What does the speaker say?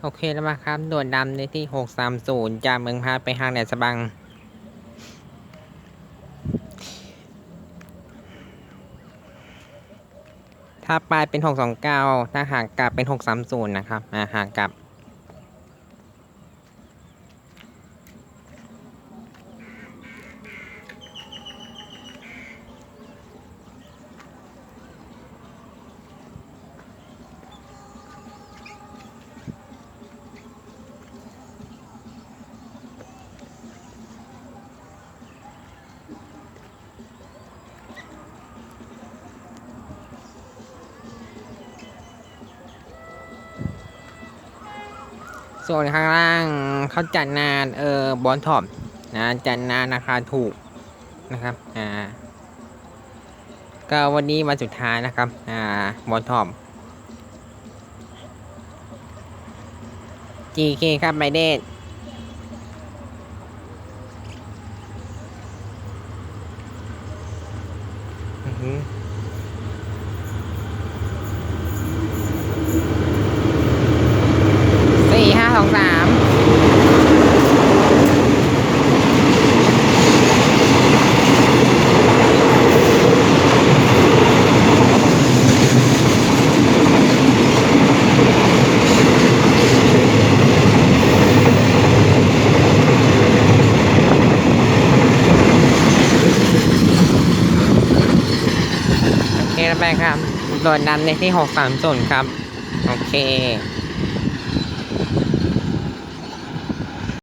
โอเคแล้วมาครับด่วนดำในที่หกสามศูนย์จากเมืองพาไปทางแหลมฉบัง ถ้าไปเป็นหกสองเก้าถ้าหากกลับเป็นหกสามศูนย์นะครับ อ่าหากกลับ ส่วนข้างล่างเขาจัดงานเออบอลท็อปนะจัดงานราคาถูกนะครับอ่าก็วันนี้วันสุดท้ายนะครับอ่าบอลท็อป GK ครับไบเดนอือหือสี่ห้าสองสามโอเคแล้ว ไปครับโดนนำในที่หกสามศูนย์ครับ โอเค